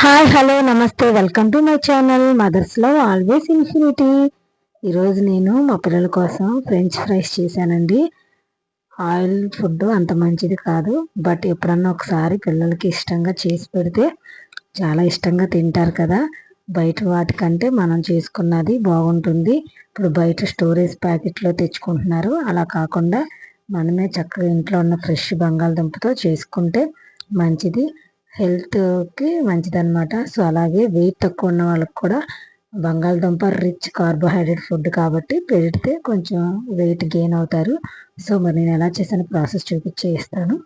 Hi hello నమస్తే welcome to my channel మదర్స్లో always infinity. ఈరోజు నేను మా పిల్లల కోసం ఫ్రెంచ్ ఫ్రైస్ చేశానండి. ఆయిల్ ఫుడ్ అంత మంచిది కాదు బట్ ఎప్పుడన్నా ఒకసారి పిల్లలకి ఇష్టంగా చేసి పెడితే చాలా ఇష్టంగా తింటారు కదా. బయట వాటికంటే మనం చేసుకున్నది బాగుంటుంది. ఇప్పుడు బయట స్టోరేజ్ ప్యాకెట్లో తెచ్చుకుంటున్నారు. అలా కాకుండా మనమే చక్కగా ఇంట్లో ఉన్న ఫ్రెష్ బంగాళదుంపతో చేసుకుంటే మంచిది. హెల్త్కి మంచిదన్నమాట. సో అలాగే వెయిట్ తక్కువ ఉన్న వాళ్ళకి కూడా బంగాళదుంప రిచ్ కార్బోహైడ్రేట్ ఫుడ్ కాబట్టి పెడితే కొంచెం వెయిట్ గెయిన్ అవుతారు. సో మరి నేను ఎలా చేసాను ప్రాసెస్ చూపించేస్తాను.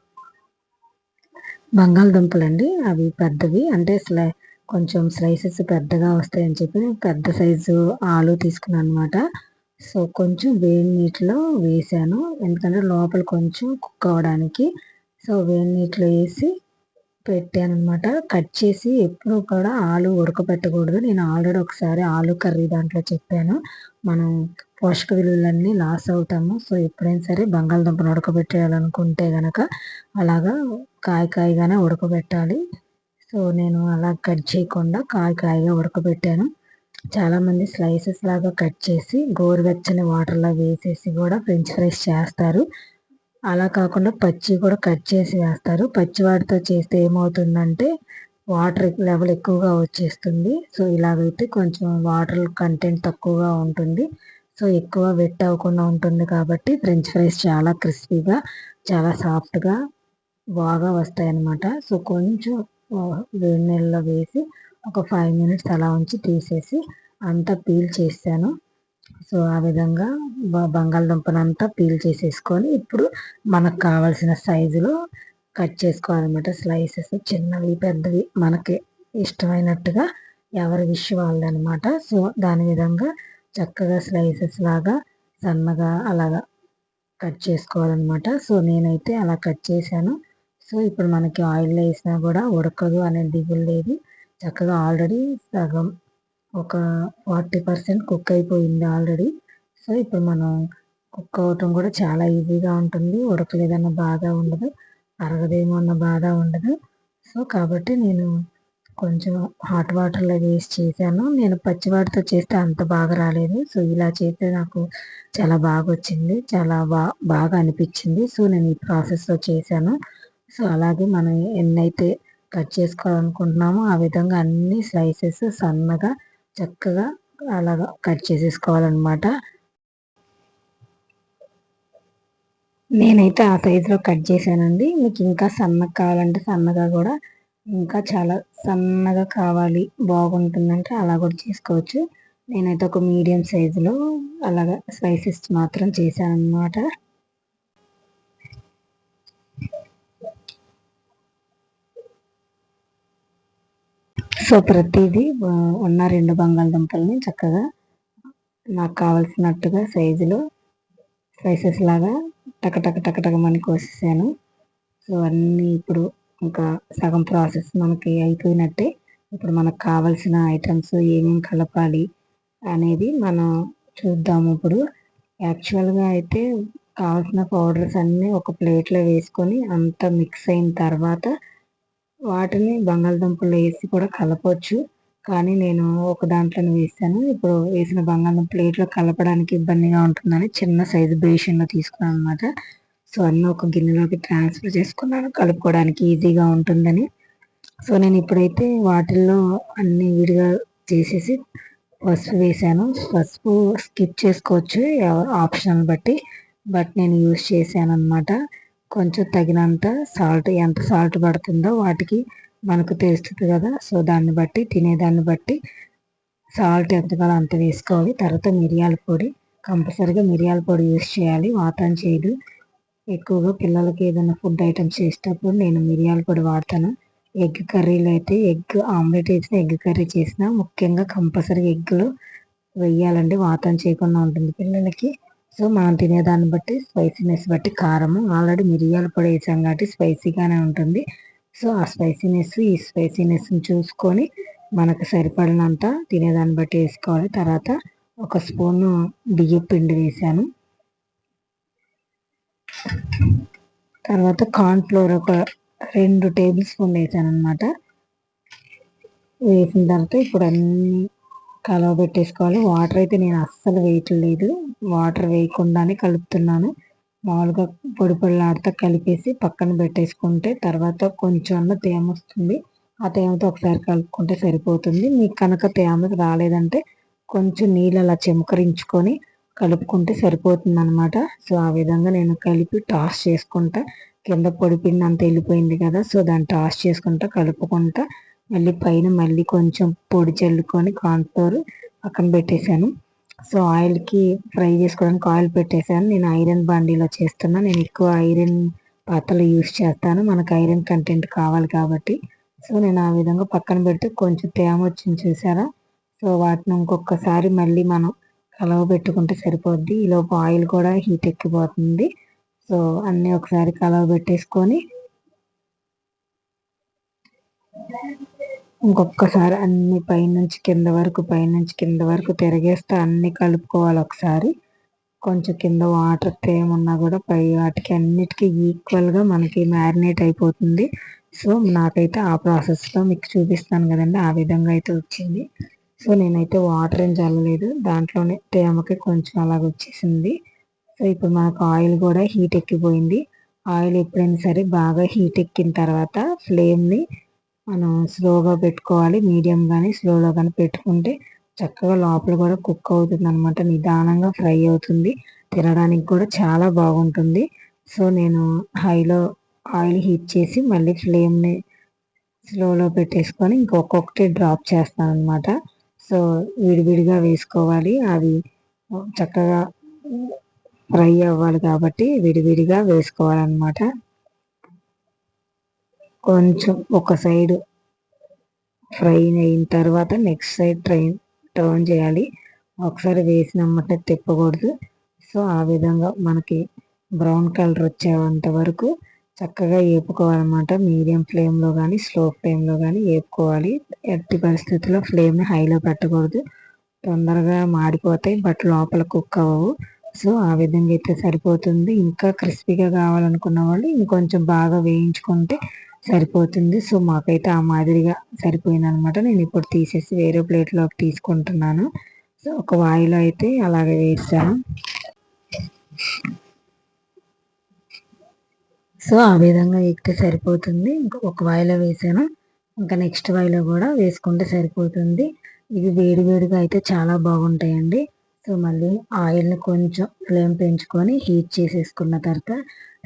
బంగాళదుంపలు అండి అవి పెద్దవి. అంటే స్లై కొంచెం స్లైసెస్ పెద్దగా వస్తాయని చెప్పి పెద్ద సైజు ఆలు తీసుకున్నాను అనమాట సో కొంచెం వేడి నీటిలో వేసాను. ఎందుకంటే లోపల కొంచెం కుక్ అవ్వడానికి. సో వేడి నీటిలో వేసి పెట్టాను అనమాట కట్ చేసి ఎప్పుడు కూడా ఆలు ఉడకబెట్టకూడదు నేను ఆల్రెడీ ఒకసారి ఆలు కర్రీ దాంట్లో చెప్పాను. మనం పోషక విలువలన్నీ లాస్ అవుతాము. సో ఎప్పుడైనా సరే బంగాళదుంపను ఉడకబెట్టేయాలనుకుంటే గనక అలాగా కాయ కాయగానే ఉడకబెట్టాలి. సో నేను అలా కట్ చేయకుండా కాయ కాయగా ఉడకబెట్టాను. చాలామంది స్లైసెస్ లాగా కట్ చేసి గోరువెచ్చని వాటర్లో వేసేసి కూడా ఫ్రెంచ్ ఫ్రైస్ చేస్తారు. అలా కాకుండా పచ్చి కూడా కట్ చేసి వేస్తారు. పచ్చి వాటితో చేస్తే ఏమవుతుందంటే వాటర్ లెవెల్ ఎక్కువగా వచ్చేస్తుంది. సో ఇలాగైతే కొంచెం వాటర్ కంటెంట్ తక్కువగా ఉంటుంది. సో ఎక్కువ వెట్ అవ్వకుండా ఉంటుంది కాబట్టి ఫ్రెంచ్ ఫ్రైస్ చాలా క్రిస్పీగా చాలా సాఫ్ట్గా బాగా వస్తాయన్నమాట. సో కొంచెం వేడి నీళ్ళలో వేసి ఒక ఫైవ్ మినిట్స్ అలా ఉంచి తీసేసి అంతా పీల్ చేశాను సో ఆ విధంగా బంగాళదుంపనంతా పీల్ చేసేసుకొని ఇప్పుడు మనకు కావాల్సిన సైజులో కట్ చేసుకోవాలన్నమాట. స్లైసెస్ చిన్నవి పెద్దవి మనకి ఇష్టమైనట్టుగా ఎవరి విష్ వాళ్ళదనమాట సో దాని విధంగా చక్కగా స్లైసెస్ లాగా సన్నగా అలాగా కట్ చేసుకోవాలన్నమాట. సో నేనైతే అలా కట్ చేశాను. సో ఇప్పుడు మనకి ఆయిల్ వేసినా కూడా ఉడకదు అనే దిగులు లేదు. చక్కగా ఆల్రెడీ సగం ఒక ఫార్టీ పర్సెంట్ కుక్ అయిపోయింది ఆల్రెడీ. సో ఇప్పుడు మనం కుక్ అవటం కూడా చాలా ఈజీగా ఉంటుంది. ఉడకలేదన్న బాధ ఉండదు. అరగదేమో అన్న బాధ ఉండదు. సో కాబట్టి నేను కొంచెం హాట్ వాటర్లో వేసి చేశాను. నేను పచ్చివాటితో చేస్తే అంత బాగా రాలేదు. సో ఇలా చేస్తే నాకు చాలా బాగా వచ్చింది చాలా బా బాగా అనిపించింది. సో నేను ఈ ప్రాసెస్లో చేశాను. సో అలాగే మనం ఎన్నైతే కట్ చేసుకోవాలనుకుంటున్నామో ఆ విధంగా అన్ని స్లైసెస్ సన్నగా చక్కగా అలాగా కట్ చేసేసుకోవాలన్నమాట. నేనైతే ఆ సైజులో కట్ చేశానండి. మీకు ఇంకా సన్నగా కావాలంటే సన్నగా కూడా ఇంకా చాలా సన్నగా కావాలి బాగుంటుందంటే అలా కూడా చేసుకోవచ్చు. నేనైతే ఒక మీడియం సైజులో అలాగా స్లైసెస్ మాత్రం చేశాను అనమాట సో ప్రతిదీ ఉన్న రెండు బంగాళదుంపల్ని చక్కగా నాకు కావలసినట్టుగా సైజులో స్లైసెస్ లాగా టక టక కోసేసాను. సో అన్నీ ఇప్పుడు ఇంకా సగం ప్రాసెస్ మనకి అయిపోయినట్టే. ఇప్పుడు మనకు కావాల్సిన ఐటమ్స్ ఏమేమి కలపాలి అనేది మనం చూద్దాము ఇప్పుడు. యాక్చువల్గా అయితే కావాల్సిన పౌడర్స్ అన్నీ ఒక ప్లేట్లో వేసుకొని అంతా మిక్స్ అయిన తర్వాత వాటిని బంగాళదుంపలు వేసి కూడా కలపవచ్చు కానీ నేను ఒక దాంట్లో వేసాను. ఇప్పుడు వేసిన బంగాళదుంప ప్లేట్లో కలపడానికి ఇబ్బందిగా ఉంటుందని చిన్న సైజు బేషన్లో తీసుకున్నాను అనమాట సో అన్నీ ఒక గిన్నెలోకి ట్రాన్స్ఫర్ చేసుకున్నాను. కలుపుకోవడానికి ఈజీగా ఉంటుందని. సో నేను ఇప్పుడైతే వాటిల్లో అన్ని విడిగా చేసేసి పసుపు వేసాను. పసుపు స్కిప్ చేసుకోవచ్చు ఆప్షన్ బట్టి. బట్ నేను యూస్ చేశాను అనమాట కొంచెం తగినంత సాల్ట్ ఎంత సాల్ట్ పడుతుందో వాటికి మనకు తెలుస్తుంది కదా. సో దాన్ని బట్టి తినేదాన్ని బట్టి సాల్ట్ ఎంత కాదు అంత వేసుకోవాలి. తర్వాత మిరియాల పొడి కంపల్సరీగా మిరియాల పొడి యూస్ చేయాలి. వాతం చేయదు. ఎక్కువగా పిల్లలకి ఏదైనా ఫుడ్ ఐటమ్స్ చేసేటప్పుడు నేను మిరియాల పొడి వాడతాను. ఎగ్ కర్రీలు అయితే ఎగ్ ఆమ్లెట్ వేసిన ఎగ్ కర్రీ చేసిన ముఖ్యంగా కంపల్సరీ ఎగ్లు వేయాలండి. వాతం చేయకుండా ఉంటుంది పిల్లలకి. సో మనం తినేదాన్ని బట్టి స్పైసీనెస్ బట్టి కారము. ఆల్రెడీ మిరియాల పొడి వేసాం కాబట్టి స్పైసీగానే ఉంటుంది. సో ఆ స్పైసీనెస్ ఈ స్పైసీనెస్ని చూసుకొని మనకు సరిపడినంత తినేదాన్ని బట్టి వేసుకోవాలి. తర్వాత ఒక స్పూన్ బియ్యం పిండి వేసాను. తర్వాత కార్న్ఫ్లోర్ ఒక రెండు టేబుల్ స్పూన్ వేసాను అనమాట వేసిన తర్వాత ఇప్పుడు అన్నీ కలవ పెట్టేసుకోవాలి. వాటర్ అయితే నేను అస్సలు వేయట్లేదు. వాటర్ వేయకుండానే కలుపుతున్నాను. మామూలుగా పొడి పొడిలాడితే కలిపేసి పక్కన పెట్టేసుకుంటే తర్వాత కొంచెం తేమ వస్తుంది. ఆ తేమతో ఒకసారి కలుపుకుంటే సరిపోతుంది. మీకు కనుక తేమ రాలేదంటే కొంచెం నీళ్ళు అలా చెమకరించుకొని కలుపుకుంటే సరిపోతుంది అనమాట సో ఆ విధంగా నేను కలిపి టాస్ చేసుకుంటా. కింద పొడి పిండి అంత వెళ్ళిపోయింది కదా సో దాన్ని టాస్ చేసుకుంటా కలుపుకుంటా. మళ్ళీ పైన మళ్ళీ కొంచెం పొడి చల్లుకొని కాన్ఫ్లోర్ పక్కన పెట్టేశాను. సో ఆయిల్కి ఫ్రై చేసుకోవడానికి ఆయిల్ పెట్టేశాను. నేను ఐరన్ బండిలో చేస్తున్నా. నేను ఎక్కువ ఐరన్ పాత్రలు యూస్ చేస్తాను. మనకు ఐరన్ కంటెంట్ కావాలి కాబట్టి. సో నేను ఆ విధంగా పక్కన పెడితే కొంచెం తేమ వచ్చింది చూసారా? సో వాటిని ఇంకొకసారి మళ్ళీ మనం కలవ పెట్టుకుంటే సరిపోద్ది. ఈలోపు ఆయిల్ కూడా హీట్ ఎక్కిపోతుంది. సో అన్నీ ఒకసారి కలవ పెట్టేసుకొని ఇంకొకసారి అన్ని పైనుంచి కింద వరకు పైనుంచి కింద వరకు తిరిగేస్తే అన్ని కలుపుకోవాలి ఒకసారి. కొంచెం కింద వాటర్ తేమున్నా కూడా పై వాటికి అన్నిటికీ ఈక్వల్గా మనకి మ్యారినేట్ అయిపోతుంది. సో నాకైతే ఆ ప్రాసెస్లో మీకు చూపిస్తాను కదండి ఆ విధంగా అయితే వచ్చింది. సో నేనైతే వాటర్ ఏం చల్లలేదు దాంట్లోనే తేమకి కొంచెం అలాగ వచ్చేసింది. సో ఇప్పుడు మనకు ఆయిల్ కూడా హీట్ ఎక్కిపోయింది. ఆయిల్ ఎప్పుడైనా సరే బాగా హీట్ ఎక్కిన తర్వాత ఫ్లేమ్ని మనం స్లోగా పెట్టుకోవాలి. మీడియం కానీ స్లోలో కానీ పెట్టుకుంటే చక్కగా లోపల కూడా కుక్ అవుతుంది అనమాట నిదానంగా ఫ్రై అవుతుంది. తినడానికి కూడా చాలా బాగుంటుంది. సో నేను హైలో ఆయిల్ హీట్ చేసి మళ్ళీ ఫ్లేమ్ని స్లోలో పెట్టేసుకొని ఇంకొకటి డ్రాప్ చేస్తాను అనమాట సో విడివిడిగా వేసుకోవాలి. అవి చక్కగా ఫ్రై అవ్వాలి కాబట్టి విడివిడిగా వేసుకోవాలన్నమాట. కొంచెం ఒక సైడ్ ఫ్రై అయిన తర్వాత నెక్స్ట్ సైడ్ ట్రైన్ టర్న్ చేయాలి. ఒకసారి వేసినమ్మటే తిప్పకూడదు. సో ఆ విధంగా మనకి బ్రౌన్ కలర్ వచ్చేంత వరకు చక్కగా వేపుకోవాలన్నమాట మీడియం ఫ్లేమ్లో కానీ స్లో ఫ్లేమ్లో కానీ వేపుకోవాలి ఎట్టి పరిస్థితుల్లో ఫ్లేమ్ని హైలో పెట్టకూడదు. తొందరగా మాడిపోతాయి బట్ లోపల కుక్ అవ్వవు. సో ఆ విధంగా అయితే సరిపోతుంది. ఇంకా క్రిస్పీగా కావాలనుకున్న వాళ్ళు ఇంకొంచెం బాగా వేయించుకుంటే సరిపోతుంది. సో మాకైతే ఆ మాదిరిగా సరిపోయింది అనమాట నేను ఇప్పుడు తీసేసి వేరే ప్లేట్లోకి తీసుకుంటున్నాను. సో ఒక వాయిలో అయితే అలాగే వేసాను. సో ఆ విధంగా ఎక్కితే సరిపోతుంది. ఇంకా ఒక వాయిలో వేసాను. ఇంకా నెక్స్ట్ వాయిలో కూడా వేసుకుంటే సరిపోతుంది. ఇవి వేడివేడిగా అయితే చాలా బాగుంటాయండి. సో మళ్ళీ ఆయిల్ని కొంచెం ఫ్లేమ్ పెంచుకొని హీట్ చేసేసుకున్న తర్వాత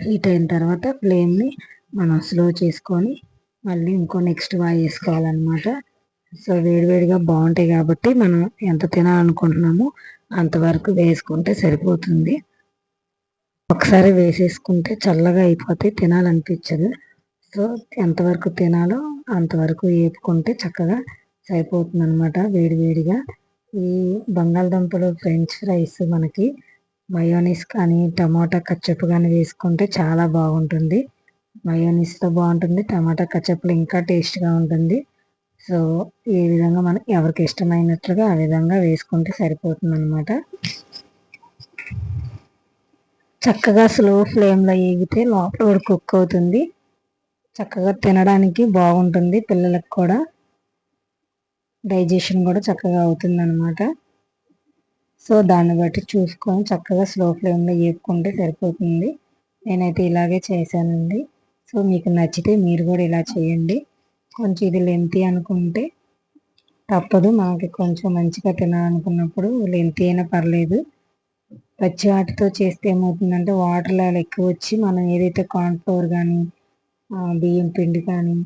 హీట్ అయిన తర్వాత ఫ్లేమ్ని మనం స్లో చేసుకొని మళ్ళీ ఇంకో నెక్స్ట్ వాయి వేసుకోవాలన్నమాట. సో వేడివేడిగా బాగుంటాయి కాబట్టి మనం ఎంత తినాలనుకుంటున్నామో అంతవరకు వేసుకుంటే సరిపోతుంది. ఒకసారి వేసేసుకుంటే చల్లగా అయిపోతే తినాలనిపించదు. సో ఎంతవరకు తినాలో అంతవరకు వేపుకుంటే చక్కగా సరిపోతుంది అనమాట వేడివేడిగా. ఈ బంగాళదుంపలు ఫ్రెంచ్ ఫ్రైస్ మనకి మయోనీస్ కానీ టమాటా కచ్చప్ కానీ వేసుకుంటే చాలా బాగుంటుంది. మయోనీస్తో బాగుంటుంది. టమాటా కచ్చప్పులు ఇంకా టేస్ట్గా ఉంటుంది. సో ఈ విధంగా మనం ఎవరికి ఇష్టమైనట్లుగా ఆ విధంగా వేసుకుంటే సరిపోతుంది అనమాట చక్కగా స్లో ఫ్లేమ్లో ఏగితే లోపల కూడా కుక్ అవుతుంది. చక్కగా తినడానికి బాగుంటుంది పిల్లలకు కూడా. డైజెషన్ కూడా చక్కగా అవుతుంది అనమాట సో దాన్ని బట్టి చూసుకొని చక్కగా స్లో ఫ్లేమ్లో ఏపుకుంటే సరిపోతుంది. నేనైతే ఇలాగే చేశానండి. సో మీకు నచ్చితే మీరు కూడా ఇలా చేయండి. కొంచెం ఇది లెంతీ అనుకుంటే తప్పదు. మనకి కొంచెం మంచిగా తినాలనుకున్నప్పుడు లెంతీ అయినా పర్లేదు. పచ్చి వాటితో చేస్తే ఏమవుతుందంటే వాటర్ లెవెల్ ఎక్కువ వచ్చి మనం ఏదైతే కార్న్ఫ్లోర్ కానీ బియ్యం పిండి కానీ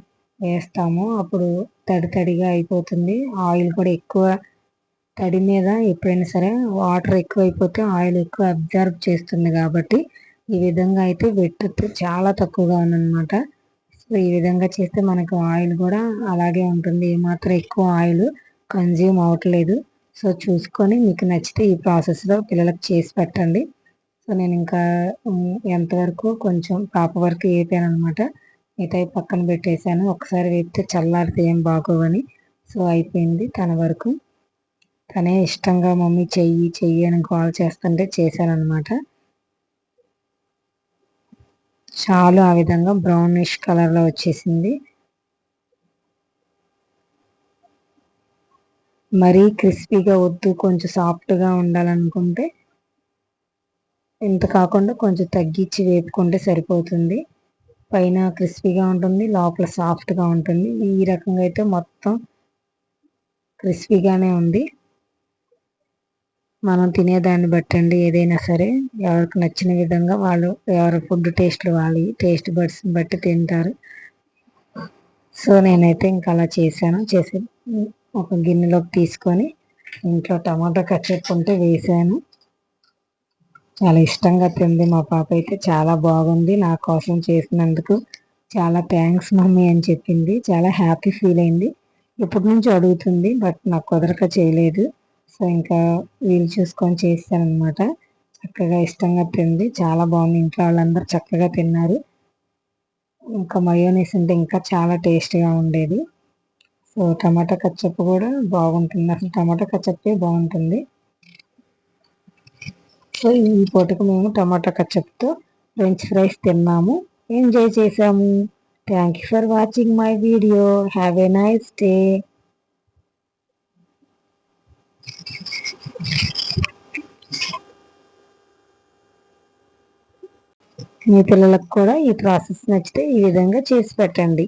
వేస్తామో అప్పుడు తడి తడిగా అయిపోతుంది. ఆయిల్ కూడా ఎక్కువ తడి మీద ఎప్పుడైనా సరే వాటర్ ఎక్కువ అయిపోతే ఆయిల్ ఎక్కువ అబ్జర్వ్ చేస్తుంది కాబట్టి ఈ విధంగా అయితే వెట్ చాలా తక్కువగా ఉందన్నమాట. సో ఈ విధంగా చేస్తే మనకు ఆయిల్ కూడా అలాగే ఉంటుంది. ఏమాత్రం ఎక్కువ ఆయిల్ కన్జ్యూమ్ అవ్వట్లేదు సో చూసుకొని మీకు నచ్చితే ఈ ప్రాసెస్లో పిల్లలకు చేసి పెట్టండి. సో నేను ఇంకా ఎంతవరకు కొంచెం పాప వరకు వేపాను అనమాట మిగతా పక్కన పెట్టేశాను. ఒకసారి వేపితే చల్లారితే ఏం బాగోవని. సో అయిపోయింది. తన వరకు తనే ఇష్టంగా మమ్మీ చెయ్యి చెయ్యి అని కాల్ చేస్తుంటే చేశాను అనమాట చాలు ఆ విధంగా బ్రౌనిష్ కలర్లో వచ్చేసింది. మరీ క్రిస్పీగా వద్దు కొంచెం సాఫ్ట్గా ఉండాలనుకుంటే. ఇంత కాకుండా కొంచెం తగ్గించి వేపుకుంటే సరిపోతుంది. పైన క్రిస్పీగా ఉంటుంది లోపల సాఫ్ట్గా ఉంటుంది. ఈ రకంగా అయితే మొత్తం క్రిస్పీగానే ఉంది. మనం తినేదాన్ని బట్టండి ఏదైనా సరే. ఎవరికి నచ్చిన విధంగా వాళ్ళు ఎవరి ఫుడ్ టేస్ట్లు వాళ్ళు టేస్ట్ బడ్స్ బట్టి తింటారు. సో నేనైతే ఇంకా అలా చేశాను. చేసి ఒక గిన్నెలోకి తీసుకొని ఇంట్లో టమాటా కచ్చప్ ఉంటే వేసాను. చాలా ఇష్టంగా తింది మా పాప అయితే. చాలా బాగుంది. నా కోసం చేసినందుకు చాలా థ్యాంక్స్ మమ్మీ అని చెప్పింది. చాలా హ్యాపీ ఫీల్ అయింది. ఇప్పటి నుంచి అడుగుతుంది బట్ నాకు కుదరక చేయలేదు. సో ఇంకా వీలు చూసుకొని చేస్తాను అనమాట చక్కగా ఇష్టంగా తింది. చాలా బాగుంది. ఇంట్లో వాళ్ళందరూ చక్కగా తిన్నారు. ఇంకా మయోనీస్ ఉంటే ఇంకా చాలా టేస్ట్గా ఉండేది. సో టమాటా కచ్చప్పు కూడా బాగుంటుంది. అసలు టమాటా కచ్చప్పే బాగుంటుంది. సో ఈ పూటకు మేము టమాటా కచ్చప్తో ఫ్రెంచ్ ఫ్రైస్ తిన్నాము. ఎంజాయ్ చేసాము thank you for watching my video. Have a nice day. మీ పిల్లలకు కూడా ఈ ప్రాసెస్ నచ్చితే ఈ విధంగా చేసి పెట్టండి.